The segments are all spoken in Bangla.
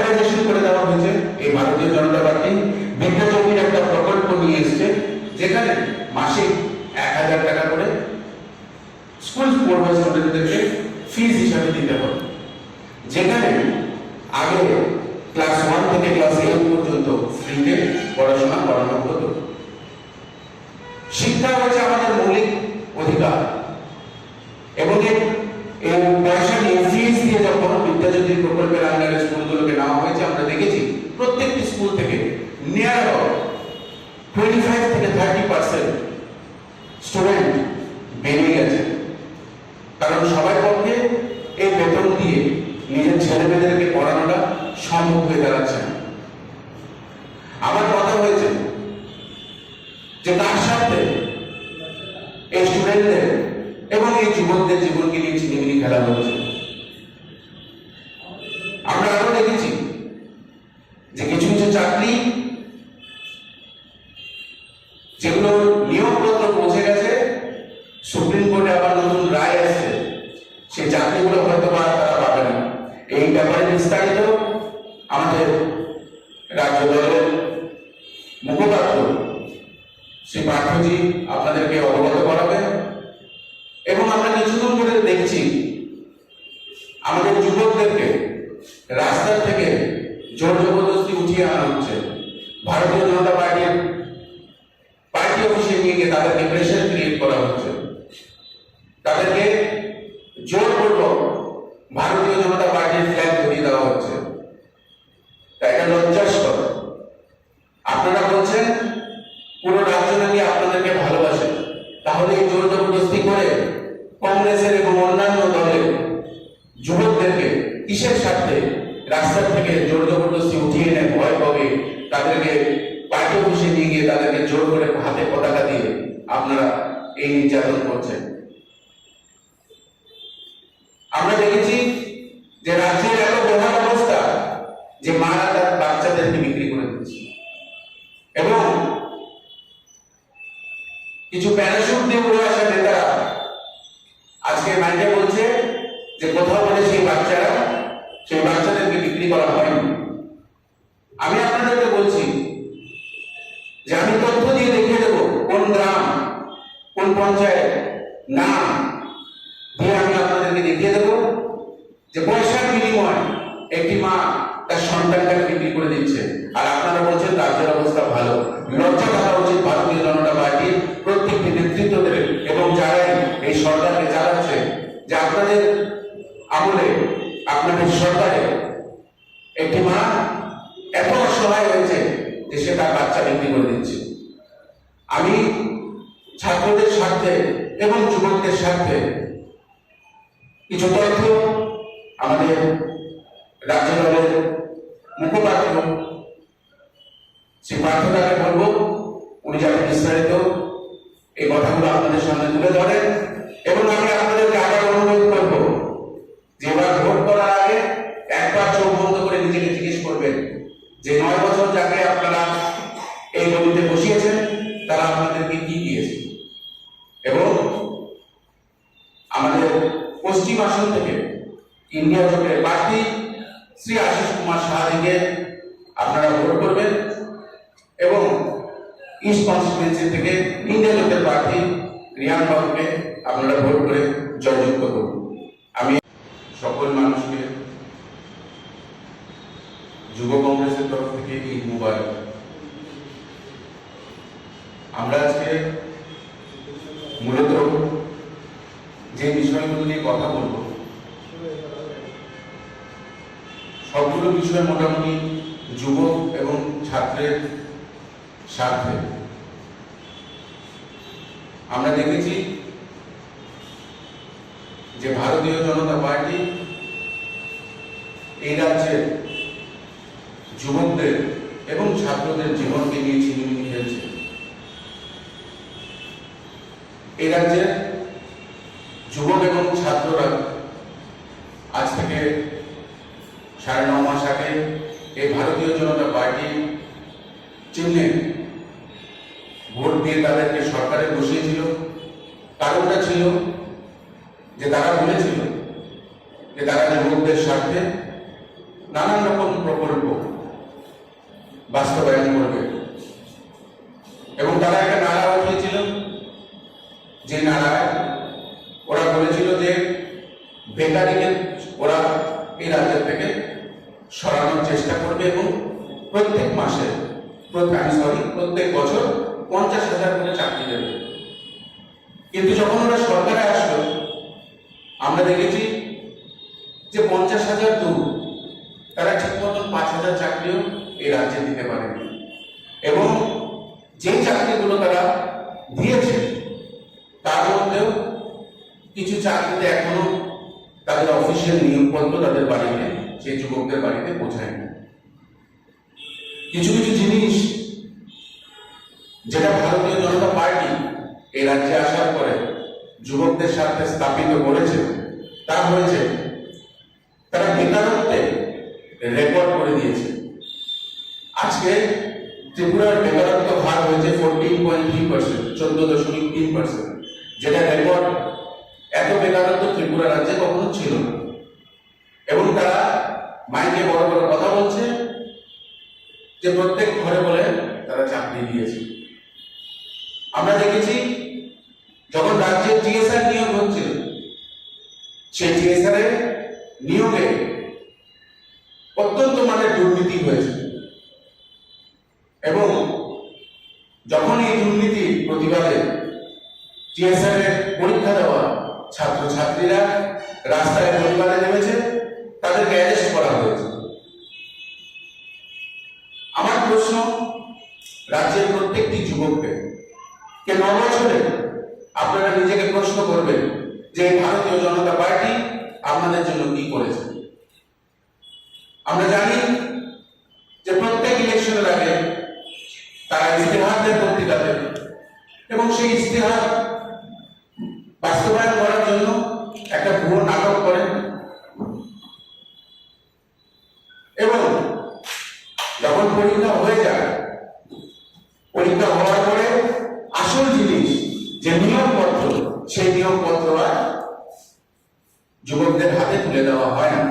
মডার্নাইজেশন করে দেওয়া হয়েছে, এই ভারতীয় জনতা পার্টি বিদ্যাচৌকির একটা প্রকল্প নিয়ে এসছে, যেখানে মাসে এক হাজার টাকা করে স্কুল পড়ুয়া স্টুডেন্টদেরকে ফিস হিসাবে দিতে হবে। যেখানে আগে ক্লাস ওয়ান থেকে ক্লাস এইট পর্যন্ত ফ্রিতে পড়াশোনা করানো হতো। শিক্ষা হচ্ছে আমাদের মৌলিক অধিকার। এবং এই পয়সা নিয়ে ফিস দিয়ে যখন বিদ্যাজ্যোতি প্রকল্পের আন্ডারে স্কুলগুলোকে নেওয়া হয়েছে আমরা দেখেছি প্রত্যেকটি স্কুল থেকে নিয়ার টোয়েন্টি ফাইভ থেকে থার্টি পার্সেন্ট স্টুডেন্ট বেরিয়ে গেছে। কারণ সবার পক্ষে এই বেতন দিয়ে নিজের ছেলে মেয়েদেরকে পড়ানোটা সম্ভব হয়ে দাঁড়াচ্ছে না। আমার কথা হয়েছে যে তার সাথে এই স্টুডেন্টদের এবং এই যুবকদের জীবনকে নিয়ে ছিনিমিনি খেলা হচ্ছে। চাকরিগুলো হয়তো বা তারা পাবে না। এই ব্যাপারে বিস্তারিত আমাদের রাজ্য দলের মুখপাত্র শ্রী পাঠ্যজি আপনাদেরকে অবগত করাবে এবং আমরা কিছুদিন ধরে দেখছি আমাদের যুবকদেরকে রাস্তার থেকে জোর জবরদস্তি উঠিয়ে আনা হচ্ছে। ভারতীয় জনতা পার্টির পার্টি অফিসে নিয়ে গিয়ে তাদেরকে প্রেশার ক্রিয়েট করা হচ্ছে। তাদেরকে ভারতীয় জনতা পার্টির ফ্ল্যাগ ধরিয়ে দেওয়া হচ্ছে। এটা লজ্জাস্কর আপনারা বলছেন, পুরো রাজ্য নাকি আপনাদেরকে ভালোবাসে। তাহলে এই জোর জবরদস্তি করে কংগ্রেসের এবং অন্যান্য দলের যুবকদেরকে কিসের স্বার্থে রাস্তার থেকে জোর জবরদস্তি উঠিয়ে এনে ভয় পাবে, তাদেরকে পার্টি অফিসে নিয়ে গিয়ে তাদেরকে জোর করে হাতে পতাকা দিয়ে আপনারা এই নির্যাতন করছেন। আমরা দেখেছি যে রাজ্যের এত বেহাল অবস্থা যে মারা তার বাচ্চাদেরকে বিক্রি করে দিচ্ছে। এবং কিছু প্যারাশুট দিয়ে উড়ে আসা নেতারা আজকে মাইন্ডে বলছে যে কোথাও বলে সেই বাচ্চারা, সেই বাচ্চাদেরকে বিক্রি করা হয়নি। আমি আপনাদেরকে বলছি যে আমি তথ্য দিয়ে দেখিয়ে দেবো কোন গ্রাম, কোন পঞ্চায়েত, নাম দিয়ে আমি আপনাদেরকে দেখিয়ে দেবো যে পয়সার বিনিময় একটি মা তার সন্তানটাকে বিক্রি করে দিচ্ছে আর আপনারা বলছেন রাজ্যের অবস্থা ভালো। লজ্জা থাকা উচিত ভারতীয় জনতা পার্টির প্রত্যেকটি নেতৃত্বদের এবং যারাই এই সরকারকে চালাচ্ছে, যে আপনাদের আমলে, আপনাদের সরকারে একটি মা এত অসহায় হয়েছে যে সে তার বাচ্চা বিক্রি করে দিচ্ছে। আমি ছাত্রদের স্বার্থে এবং যুবকদের স্বার্থে কিছু তথ্য আমাদের রাজ্য দলের মুখপাত্র শ্রী পার্থদাকে বলব, উনি যাতে বিস্তারিত এই কথাগুলো আপনাদের সামনে তুলে ধরেন এবং আমি আপনাদেরকে আবার অনুরোধ করব যে এবার ভোট করার আগে একবার চোখ বন্ধ করে নিজেকে জিজ্ঞেস করবেন যে নয় বছর যাকে আপনারা এই গলিতে বসিয়েছেন, তারা আপনাদেরকে কি দিয়েছে? এবং আমাদের পশ্চিম আসন থেকে ইন্ডিয়া জোটের প্রার্থী শ্রী আশিস কুমার সাহাদিকে আপনারা ভোট করবেন। এবং ইস্ট কনস্টিটুয়েন্সি থেকে ইন্ডিয়া জোটের প্রার্থী রিয়ান বাবুকে আপনারা ভোট করে জয়যুক্ত করুন। আমি সকল মানুষকে, যুব কংগ্রেসের তরফ থেকে ঈদ মুবারক। আমরা আজকে মূলত যে বিষয়গুলো নিয়ে কথা বলব, সবগুলো বিষয় মোটামুটি যুবক এবং ছাত্রের স্বার্থে আমরা দেখেছি যে ভারতীয় জনতা পার্টি এই রাজ্যের যুবকদের এবং ছাত্রদের জীবনকে নিয়ে ছিনিমিনি খেলছে। এই রাজ্যের যুবক এবং ছাত্ররা আজ থেকে সাড়ে ন মাস আগে এই ভারতীয় জনতা পার্টি চিহ্নে ভোট দিয়ে তাদেরকে সরকারে বসিয়েছিল। কারণটা ছিল যে তারা বলেছিল যে তারা যুবকদের স্বার্থে নানান রকম প্রকল্প বাস্তবায়ন করবে। এবং তারা একটা নারা উঠিয়েছিল। যে নারায় ওরা বলেছিল যে বেকারিকে ওরা এই রাজ্য থেকে সরানোর চেষ্টা করবে এবং প্রত্যেক মাসে সরি প্রত্যেক বছর পঞ্চাশ হাজার করে চাকরি দেবে। কিন্তু যখন ওরা সরকারে আসলো, আমরা দেখেছি যে পঞ্চাশ হাজার দূর, তারা ঠিক মতন পাঁচ হাজার চাকরিও এই রাজ্যে দিতে পারেনি। এবং যে চাকরিগুলো তারা দিয়েছে, তার মধ্যেও কিছু চাকরিতে এখনও তাদের অফিসিয়াল নিয়োগপত্র তাদের বাড়িতে, সেই যুবকদের বাড়িতে পৌঁছায়নি। কিছু কিছু জিনিস যেটা ভারতীয় জনতা পার্টি এই রাজ্যে আসার পরে যুবকদের সাথে স্থাপিত করেছে, তা হয়েছে তারা বেকারত্বে রেকর্ড করে দিয়েছে। আজকে ত্রিপুরার বেকারত্ব হার হয়েছে ফোরটিন পয়েন্ট থ্রি পার্সেন্ট চোদ্দ দশমিক তিন পার্সেন্ট যেটা রেকর্ড এত বেকারত্ব ত্রিপুরা রাজ্যে কখনো ছিল না এবং তারা মাইকে বড় বড় কথা বলছে যে প্রত্যেক ঘরে বলে তারা চাকরি দিয়েছে আমরা দেখেছি যখন রাজ্যের টিএসআর নিয়োগ হচ্ছিল সেই টিএসআর এর নিয়োগে অত্যন্ত মানের দুর্নীতি হয়েছে এবং যখন এই দুর্নীতির প্রতিবাদে টিএসআর এর পরীক্ষা দেওয়া ছাত্র ছাত্রীরা রাস্তায় প্রতিবাদে নেমেছে, তাদেরকে অ্যারেস্ট করা হয়েছে। আমার প্রশ্ন, রাজ্যের প্রত্যেকটি যুবককে কে ন বছরে আপনারা নিজেকে প্রশ্ন করবেন যে ভারতীয় জনতা পার্টি আপনাদের জন্য কি করেছে? আমরা জানি এবং যখন পরীক্ষা হয়ে যায়, পরীক্ষা হওয়ার পরে আসল জিনিস যে নিয়োগপত্র সেই নিয়োগপত্র যুবকদের হাতে তুলে দেওয়া হয় না।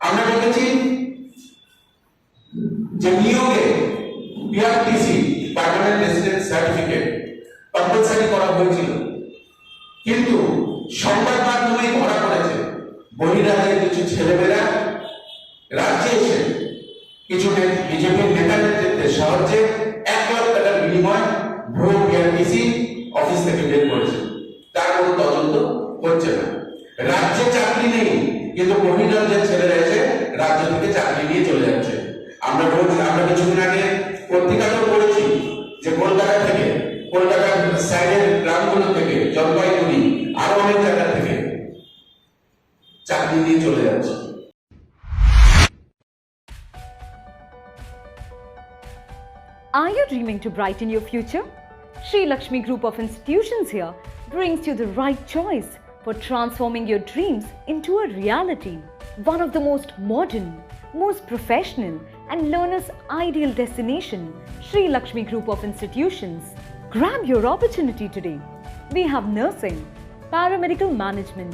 আমরা দেখেছি যে নিয়োগে PRTC permanent residence certificate compulsory করা হয়েছিল। কিন্তু সংবাদ মাধ্যমে ধরা পড়েছে বহিরাজ্যের কিছু ছেলেমেয়েরা, রাজ্যে এসে কিছু বিজেপির নেতা নেতৃত্বের সাহায্যে এক লাখ টাকার বিনিময় ভুয়ো পিআরটিসি অফিস থেকে বের করেছে। তার কোনো তদন্ত হচ্ছে না। রাজ্যে চাকরি নেই, কিন্তু বহিরাজ্যের ছেলেরা এসে রাজ্য থেকে চাকরি নিয়ে চলে যাচ্ছে। আমরা রোজ, আমরা কিছুদিন আগে পত্রিকাতেও পড়েছি যে কলকাতা থেকে, কলকাতার সাইডের গ্রামগুলো থেকে, জলপাইগুড়ি আরও অনেক জায়গা থেকে চাকরি নিয়ে চলে যাচ্ছে Are you dreaming to brighten your future? Sri Lakshmi Group of Institutions here brings you the right choice for transforming your dreams into a reality. One of the most modern, most professional, and learners' ideal destination, Sri Lakshmi Group of Institutions. Grab your opportunity today. We have nursing, paramedical management,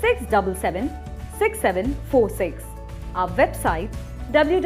677 6746. Our website www